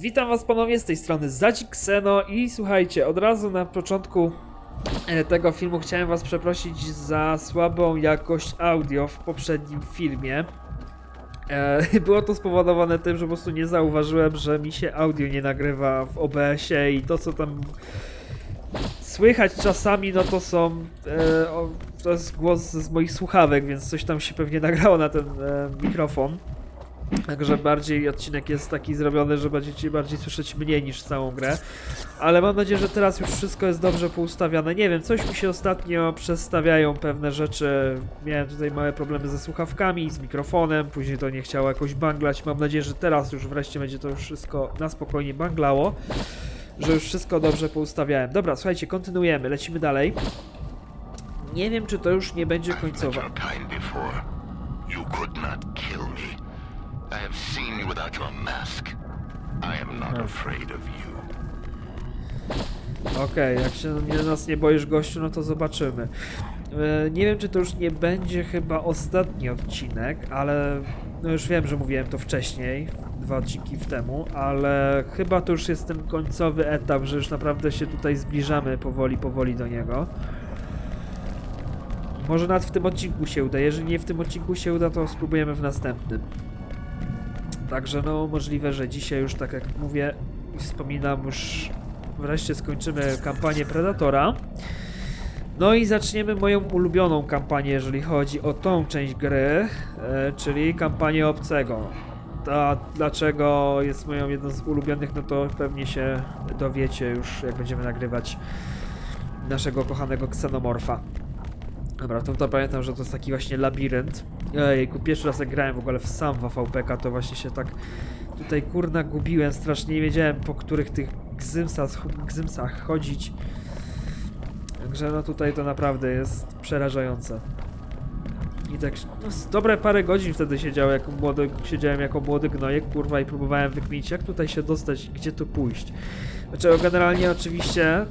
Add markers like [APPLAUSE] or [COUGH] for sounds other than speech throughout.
Witam was ponownie z tej strony Zadzik Xeno i słuchajcie, od razu na początku e, tego filmu chciałem was przeprosić za słabą jakość audio w poprzednim filmie. E, [LAUGHS] Było to spowodowane tym, że po prostu nie zauważyłem, że mi się audio nie nagrywa w OBS-ie i to co tam słychać czasami, no to są. E, to jest głos z moich słuchawek, więc coś tam się pewnie nagrało na ten mikrofon. Także bardziej odcinek jest taki zrobiony, że będziecie bardziej słyszeć mnie niż całą grę. Ale mam nadzieję, że teraz już wszystko jest dobrze poustawiane. Nie wiem, coś mi się ostatnio przestawiają pewne rzeczy. Miałem tutaj małe problemy ze słuchawkami, z mikrofonem, później to nie chciało jakoś banglać. Mam nadzieję, że teraz już wreszcie będzie to już wszystko na spokojnie banglało. Że już wszystko dobrze poustawiałem. Dobra, słuchajcie, kontynuujemy, lecimy dalej. Nie wiem, czy to już nie będzie końcowa. You could not kill me. I have seen you without your mask. I am not afraid of you. Okej, jak się mnie nas nie boisz gościu, no to zobaczymy. E, Nie wiem, czy to już nie będzie chyba ostatni odcinek, ale no już wiem, że mówiłem to wcześniej, dwa odcinki w temu, ale chyba to już jest ten końcowy etap, że już naprawdę się tutaj zbliżamy powoli, powoli do niego. Może nawet w tym odcinku się uda. Jeżeli nie w tym odcinku się uda, to spróbujemy w następnym. Także no możliwe, że dzisiaj już tak jak mówię, wspominam już wreszcie skończymy kampanię Predatora. No i zaczniemy moją ulubioną kampanię, jeżeli chodzi o tą część gry, e, czyli kampanię obcego. Ta, dlaczego jest moją jedną z ulubionych, no to pewnie się dowiecie już, jak będziemy nagrywać naszego kochanego ksenomorfa. Dobra, to, to pamiętam, że to jest taki właśnie labirynt. Ejku, pierwszy raz jak grałem w ogóle w sam w AVPK, to właśnie się tak tutaj kurna gubiłem strasznie, nie wiedziałem po których tych gzymsach, gzymsach chodzić. Także no tutaj to naprawdę jest przerażające. I tak no, dobre parę godzin wtedy siedziałem jako młody, siedziałem jako młody gnojek, kurwa, i próbowałem wykminić, jak tutaj się dostać, gdzie tu pójść. Znaczy, generalnie oczywiście,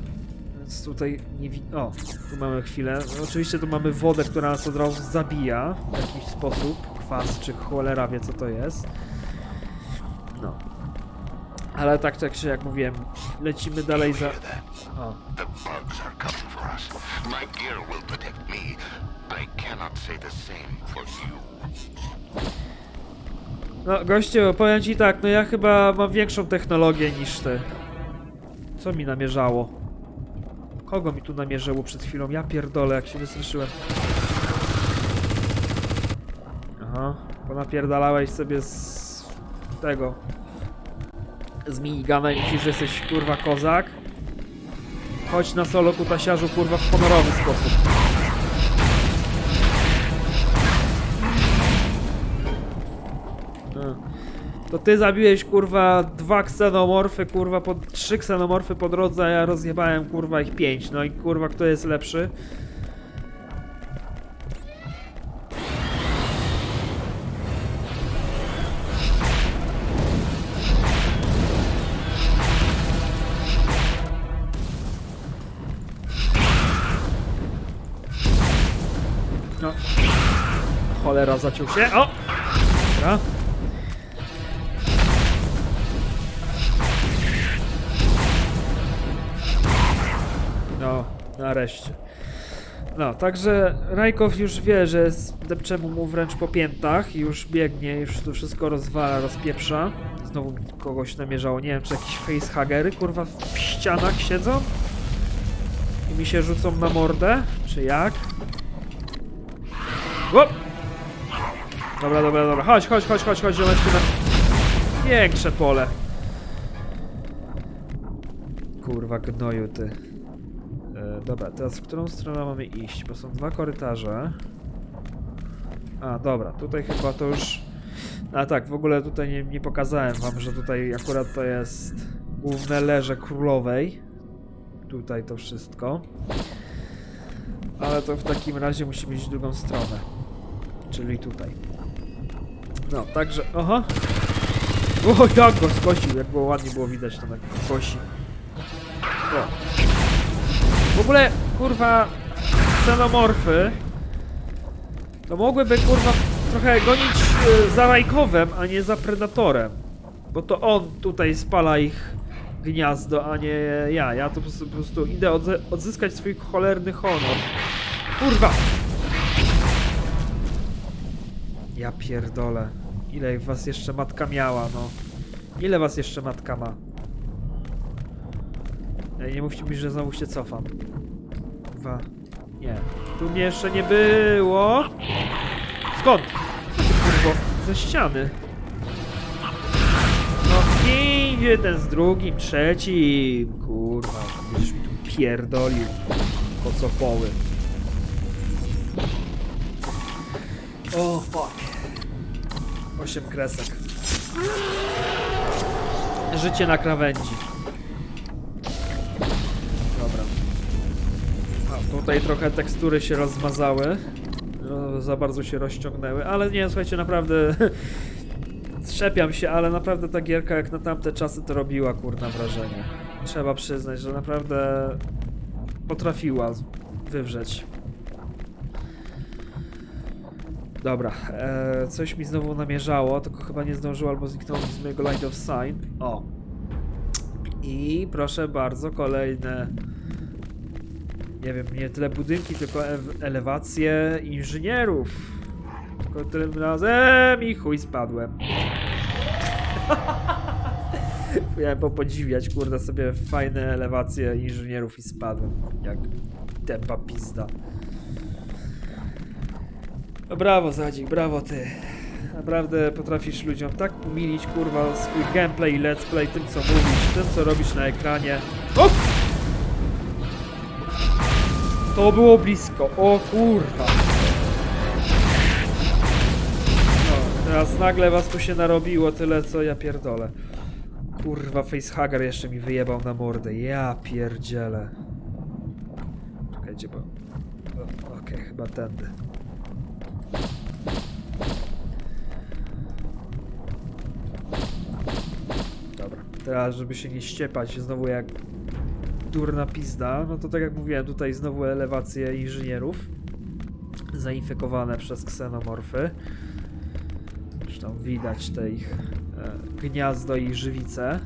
więc tutaj nie widzę, o, tu mamy chwilę, oczywiście tu mamy wodę, która nas od razu zabija w jakiś sposób, kwas czy cholera wie co to jest. No. Ale tak, tak się jak mówiłem, lecimy dalej za... O. No, gościu, powiem ci tak, no ja chyba mam większą technologię niż ty. Co mi namierzało? Kogo mi tu namierzyło przed chwilą? Ja pierdolę, jak się wystraszyłem. Aha, ponapierdalałeś sobie z tego. Z minigana i myślisz, że jesteś kurwa kozak? Chodź na solo kutasiarzu kurwa w honorowy sposób. To ty zabiłeś kurwa dwa ksenomorfy, kurwa po trzy ksenomorfy po drodze, a ja rozjebałem kurwa ich pięć. No i kurwa kto jest lepszy? No. Cholera zaciął się. O! Dobra. Nareszcie. No, także Rajkow już wie, że depczemu mu wręcz po piętach i już biegnie, już to wszystko rozwala, rozpieprza. Znowu kogoś namierzało, nie wiem, czy jakieś facehagery, kurwa, w ścianach siedzą? I mi się rzucą na mordę? Czy jak? Łop! Dobra, dobra, dobra, chodź, chodź, chodź, chodź, chodź, ziomeczku na większe pole. Kurwa, gnoju ty. Dobra, teraz w którą stronę mamy iść? Bo są dwa korytarze. A, dobra, tutaj chyba to już... A tak, w ogóle tutaj nie, nie pokazałem wam, że tutaj akurat to jest główne leże królowej. Tutaj to wszystko. Ale to w takim razie musimy iść w drugą stronę. Czyli tutaj. No, także... Aha! O, jak go skosił, jak było ładnie było widać to jak kosi. O. W ogóle, kurwa, xenomorfy to mogłyby, kurwa, trochę gonić e, za Rajkowem, a nie za Predatorem. Bo to on tutaj spala ich gniazdo, a nie ja. Ja to po prostu, po prostu idę odzyskać swój cholerny honor. Kurwa! Ja pierdolę. Ile was jeszcze matka miała, no. Ile was jeszcze matka ma? Ej, nie mówcie mi, że znowu się cofam. Dwa. Nie. Tu mnie jeszcze nie było. Skąd? Ty kurwo, ze ściany. No i jeden z drugim, trzecim. Kurwa, będziesz mi tu pierdolił. Po co poły. O, fuck. Osiem kresek. Życie na krawędzi. Tutaj trochę tekstury się rozmazały. Za bardzo się rozciągnęły, ale nie, słuchajcie, naprawdę [LAUGHS] Trzepiam się, ale naprawdę ta gierka jak na tamte czasy to robiła kurna wrażenie. Trzeba przyznać, że naprawdę potrafiła wywrzeć. Dobra, e, coś mi znowu namierzało, tylko chyba nie zdążyło albo zniknęło mi z mojego line of sign. O. I proszę bardzo, kolejne nie wiem, nie tyle budynki, tylko ew- elewacje inżynierów. Tylko tym razem i chuj spadłem. [LAUGHS] Miałem popodziwiać, kurde, sobie fajne elewacje inżynierów i spadłem. Jak tempa pizda. No brawo, Zadzik, brawo ty. Naprawdę potrafisz ludziom tak umilić, kurwa, swój gameplay i let's play tym, co mówisz, tym, co robisz na ekranie. O! To było blisko, o kurwa. No, teraz nagle was tu się narobiło tyle, co ja pierdolę. Kurwa, facehugger jeszcze mi wyjebał na mordę. Ja pierdzielę. Czekajcie, bo... Okej, chyba tędy. Dobra, teraz żeby się nie ściepać znowu jak durna pizda, no to tak jak mówiłem, tutaj znowu elewacje inżynierów zainfekowane przez ksenomorfy. Zresztą widać te ich e, gniazdo i żywice.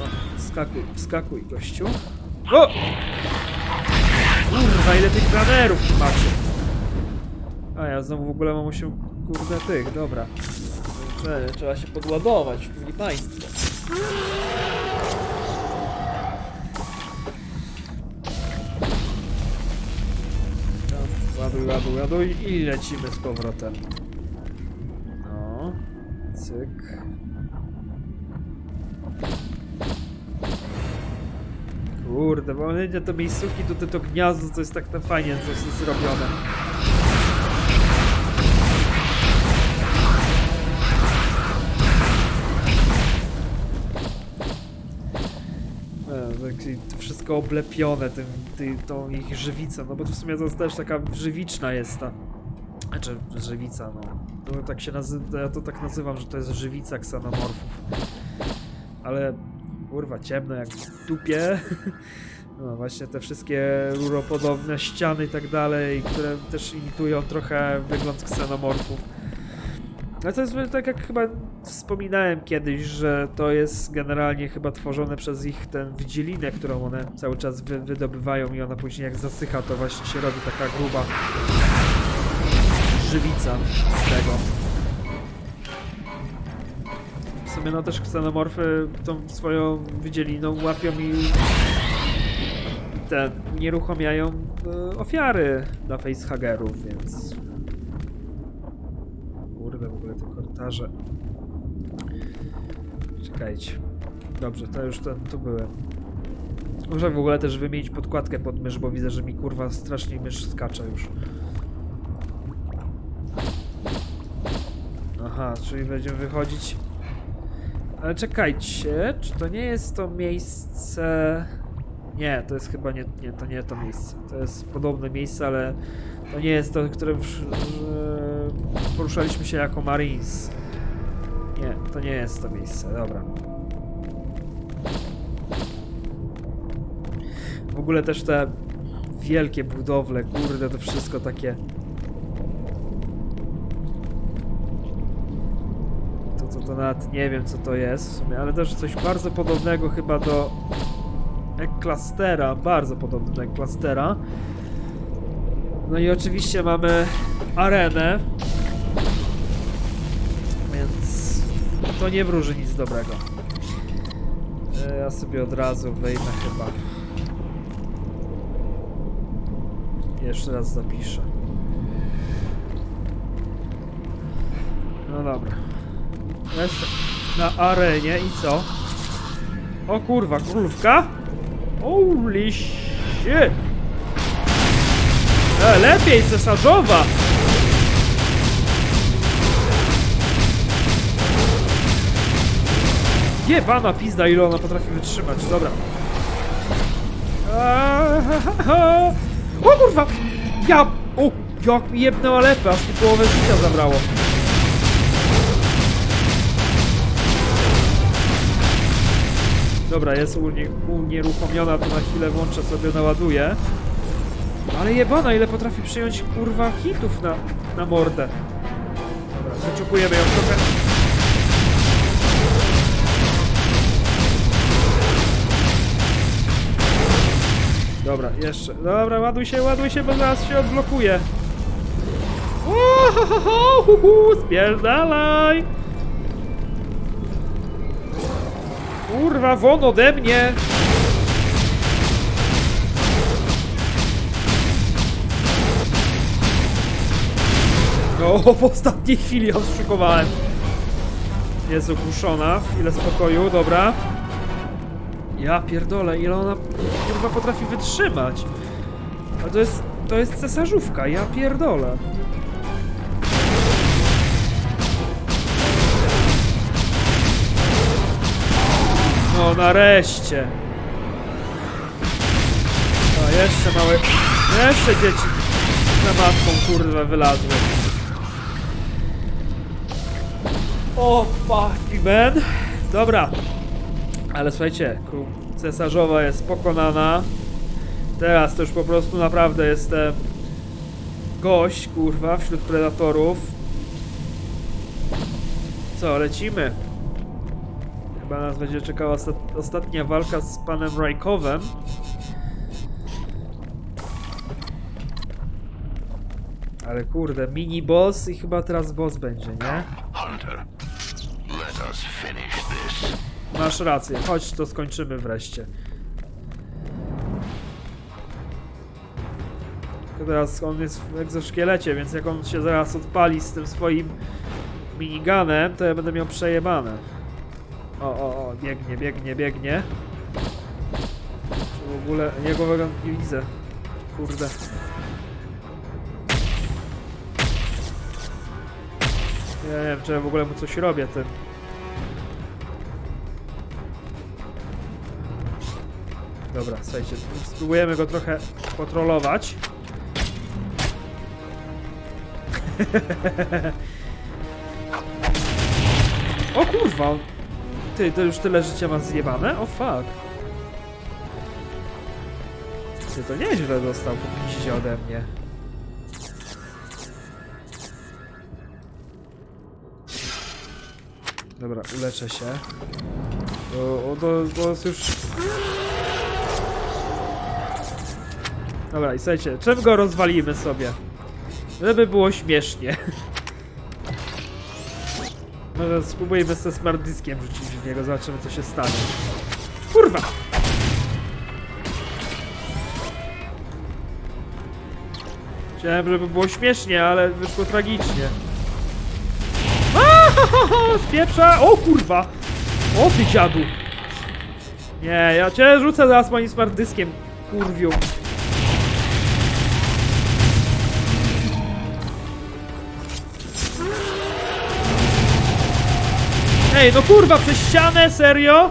O, skakuj, wskakuj gościu. O! Kurwa, ile tych granerów tu macie? A ja znowu w ogóle mam 8 kurde tych, dobra. Trzeba, się podładować, mili państwo. Ładuj, ładuj, ładuj i lecimy z powrotem. No, cyk. Kurde, bo one to miejscówki, tutaj to gniazdo, to jest tak na fajnie coś jest zrobione. Wszystko oblepione tym, ty, tą ich żywicą, no bo to w sumie to też taka żywiczna jest ta, znaczy żywica, no, tak się ja to tak nazywam, że to jest żywica ksenomorfów, ale kurwa ciemno jak w dupie, [LAUGHS] no właśnie te wszystkie ruropodobne ściany i tak dalej, które też imitują trochę wygląd ksenomorfów. Ale to jest tak jak chyba wspominałem kiedyś, że to jest generalnie chyba tworzone przez ich tę wydzielinę, którą one cały czas wy, wydobywają i ona później jak zasycha, to właśnie się robi taka gruba żywica z tego. W sumie no też ksenomorfy tą swoją wydzieliną łapią i ten, unieruchamiają e, ofiary dla facehagerów, więc Kurde, w korytarze. Czekajcie. Dobrze, to już ten, tu byłem. Muszę w ogóle też wymienić podkładkę pod mysz, bo widzę, że mi kurwa strasznie mysz skacze już. Aha, czyli będziemy wychodzić. Ale czekajcie, czy to nie jest to miejsce... Nie, to jest chyba nie, nie, to nie to miejsce. To jest podobne miejsce, ale to nie jest to, w którym w, e, poruszaliśmy się jako Marines. Nie, to nie jest to miejsce, dobra. W ogóle też te wielkie budowle, kurde, to wszystko takie... To, to, to nawet nie wiem co to jest w sumie, ale też coś bardzo podobnego chyba do Eklastera, bardzo podobne do Eklastera. No i oczywiście mamy arenę, więc to nie wróży nic dobrego. E, Ja sobie od razu wejdę chyba. Jeszcze raz zapiszę. No dobra. Jestem na arenie i co? O kurwa, królówka? Holy shit! E, lepiej, cesarzowa! Jebana pizda, ile ona potrafi wytrzymać, dobra. O kurwa! Ja... O! Jak mi jebnęła lepę, aż mi połowę życia zabrało. Dobra, jest unie, unieruchomiona, to na chwilę włączę sobie, naładuję. Ale jebana, ile potrafi przyjąć kurwa hitów na, na mordę. Dobra, ją trochę. Dobra, jeszcze. Dobra, ładuj się, ładuj się, bo zaraz się odblokuje. Uhuhu, spierdalaj! Kurwa, won ode mnie! No, [LAUGHS] w ostatniej chwili ją szykowałem. Jest ogłuszona, chwilę spokoju, dobra. Ja pierdolę, ile ona kurwa potrafi wytrzymać. Ale to jest, to jest cesarzówka, ja pierdolę. No nareszcie. O, jeszcze małe... Jeszcze dzieci za matką kurwa wylazły. O, fuck man. Dobra. Ale słuchajcie, cesarzowa jest pokonana. Teraz to już po prostu naprawdę jestem gość, kurwa, wśród predatorów. Co, lecimy? Chyba nas będzie czekała osta ostatnia walka z panem Rajkowem. Ale kurde, mini boss i chyba teraz boss będzie, nie? Hunter, Masz rację, chodź to skończymy wreszcie. Tylko teraz on jest w egzoszkielecie, więc jak on się zaraz odpali z tym swoim miniganem, to ja będę miał przejebane. O, o, o, biegnie, biegnie, biegnie. Czy w ogóle jego nie widzę. Kurde. Ja nie wiem, czy ja w ogóle mu coś robię tym. Dobra, słuchajcie, spróbujemy go trochę potrolować. [LAUGHS] o kurwa! Ty, to już tyle życia ma zjebane? O fuck. Ty, to nieźle dostał po piździe ode mnie. Dobra, uleczę się. O, to, bo jest już Dobra, i słuchajcie, czym go rozwalimy sobie? Żeby było śmiesznie. Może spróbujemy ze smart diskiem rzucić w niego, zobaczymy co się stanie. Kurwa! Chciałem, żeby było śmiesznie, ale wyszło tragicznie. Aaaa, Spieprza! O kurwa! O ty dziadu! Nie, ja cię rzucę zaraz moim smart dyskiem, kurwiu. Ej, no kurwa, przez ścianę, serio?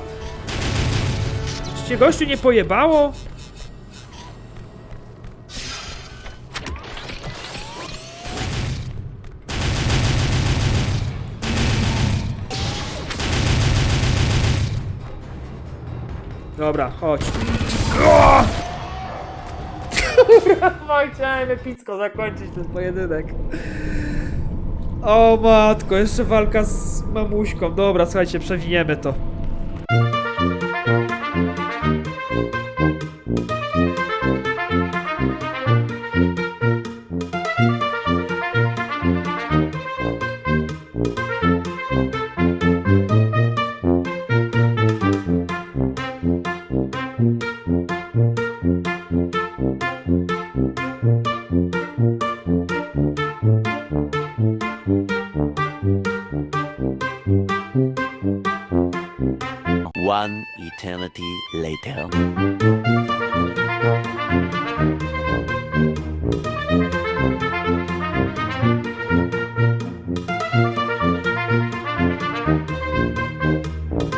Czy cię gościu nie pojebało? Dobra, chodź. Kurwa, chciałem epicko zakończyć ten pojedynek. O matko, jeszcze walka z mamuśką. Dobra, słuchajcie, przewiniemy to. Eternity later.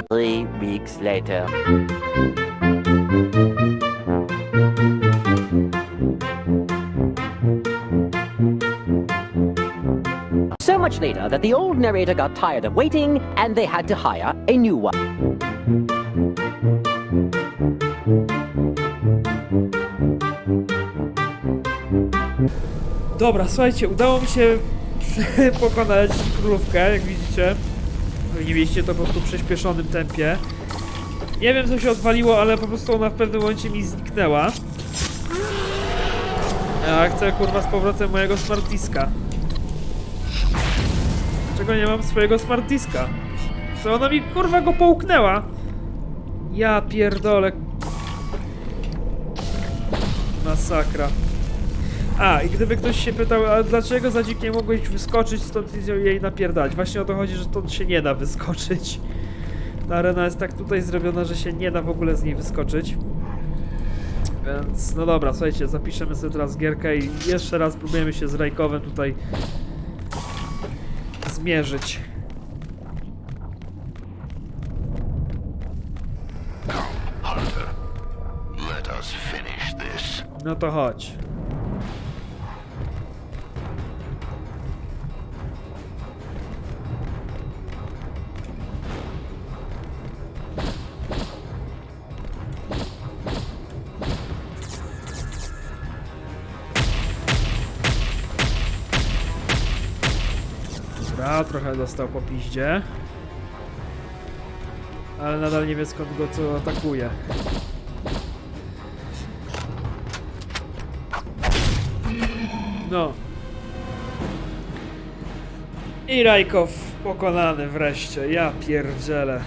Three weeks later. So much later that the old narrator got tired of waiting and they had to hire a new one. Dobra, słuchajcie, udało mi się [LAUGHS] pokonać królówkę, jak widzicie. Nie widzicie to po prostu w przyspieszonym tempie. Nie wiem co się odwaliło, ale po prostu ona w pewnym momencie mi zniknęła. Ja chcę kurwa z powrotem mojego smartiska. Dlaczego nie mam swojego smartiska? Co ona mi kurwa go połknęła? Ja pierdolę. Masakra. A, i gdyby ktoś się pytał, a dlaczego za dzik nie mogłeś wyskoczyć stąd i jej napierdać? Właśnie o to chodzi, że stąd się nie da wyskoczyć. Ta arena jest tak tutaj zrobiona, że się nie da w ogóle z niej wyskoczyć. Więc, no dobra, słuchajcie, zapiszemy sobie teraz gierkę i jeszcze raz próbujemy się z Rajkowem tutaj zmierzyć. No to chodź. Dobra, trochę dostał po piździe. Ale nadal nie wie skąd go co atakuje. No. I Rajkow pokonany wreszcie. Ja pierdzielę.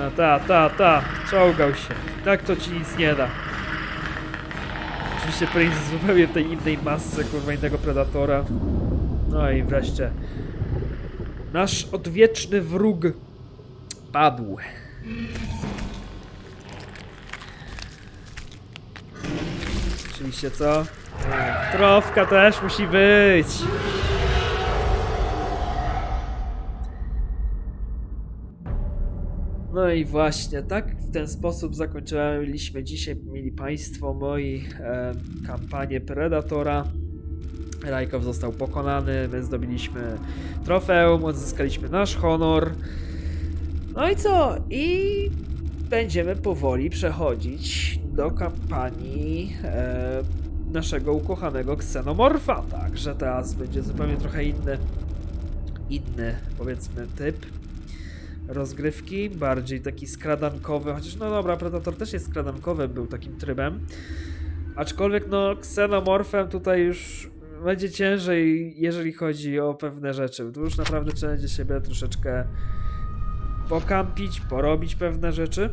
A ta, ta, ta. Czołgał się. Tak to ci nic nie da. Oczywiście Prince zupełnie w tej innej masce, kurwa, innego Predatora. No i wreszcie. Nasz odwieczny wróg padł. Oczywiście co? Trofka też musi być. No i właśnie, tak w ten sposób zakończyliśmy dzisiaj, mieli Państwo, moi e, kampanię Predatora. Rajkow został pokonany, my zdobyliśmy trofeum, odzyskaliśmy nasz honor. No i co? I będziemy powoli przechodzić do kampanii e, naszego ukochanego ksenomorfa. Także teraz będzie zupełnie trochę inny, inny powiedzmy typ rozgrywki, bardziej taki skradankowy, chociaż no dobra, Predator też jest skradankowy, był takim trybem. Aczkolwiek no ksenomorfem tutaj już będzie ciężej, jeżeli chodzi o pewne rzeczy. Tu już naprawdę trzeba będzie siebie troszeczkę pokampić, porobić pewne rzeczy.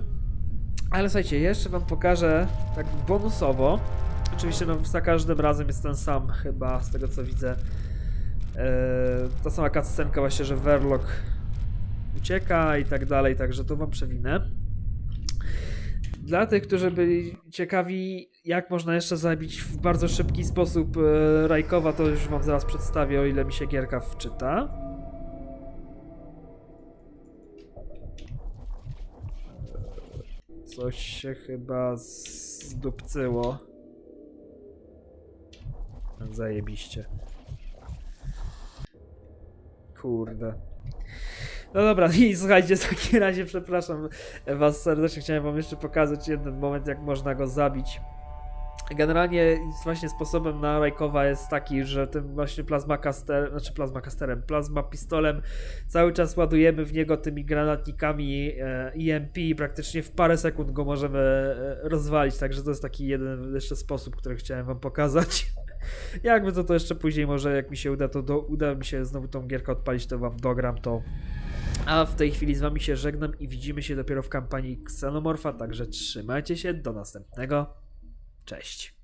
Ale słuchajcie, jeszcze wam pokażę tak bonusowo. Oczywiście no, za każdym razem jest ten sam chyba, z tego co widzę. Eee, ta sama cutscenka właśnie, że Verlock ucieka i tak dalej, także to wam przewinę. Dla tych, którzy byli ciekawi, jak można jeszcze zabić w bardzo szybki sposób e, Rajkowa, to już wam zaraz przedstawię, o ile mi się gierka wczyta. Coś się chyba zdupcyło. Zajebiście. Kurde. No dobra, [LAUGHS] i słuchajcie, w takim razie przepraszam was serdecznie, chciałem wam jeszcze pokazać jeden moment, jak można go zabić. Generalnie właśnie sposobem na Rajkowa jest taki, że tym właśnie plazmacaster, znaczy plazmacasterem, plazma pistolem cały czas ładujemy w niego tymi granatnikami e, EMP i praktycznie w parę sekund go możemy e, rozwalić, także to jest taki jeden jeszcze sposób, który chciałem wam pokazać. [LAUGHS] Jakby to to jeszcze później może jak mi się uda, to do, uda mi się znowu tą gierkę odpalić, to wam dogram to. A w tej chwili z wami się żegnam i widzimy się dopiero w kampanii Xenomorfa, także trzymajcie się, do następnego. Cześć.